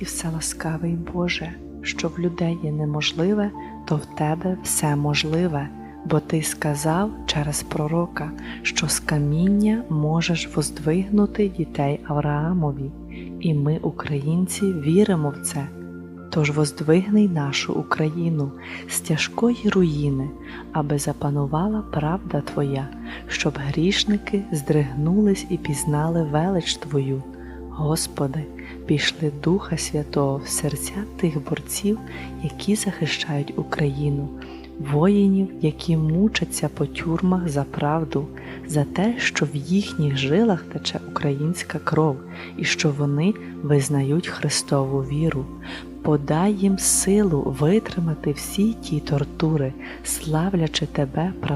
і вселаскавий Боже, що в людей є неможливе, то в тебе все можливе, бо ти сказав через пророка, що з каміння можеш воздвигнути дітей Авраамові, і ми, українці, віримо в це. Тож воздвигни нашу Україну з тяжкої руїни, аби запанувала правда Твоя, щоб грішники здригнулись і пізнали велич Твою. Господи, пішли Духа Святого в серця тих борців, які захищають Україну, воїнів, які мучаться по тюрмах за правду, за те, що в їхніх жилах тече українська кров, і що вони визнають Христову віру. Подай їм силу витримати всі ті тортури, славлячи тебе правдивим.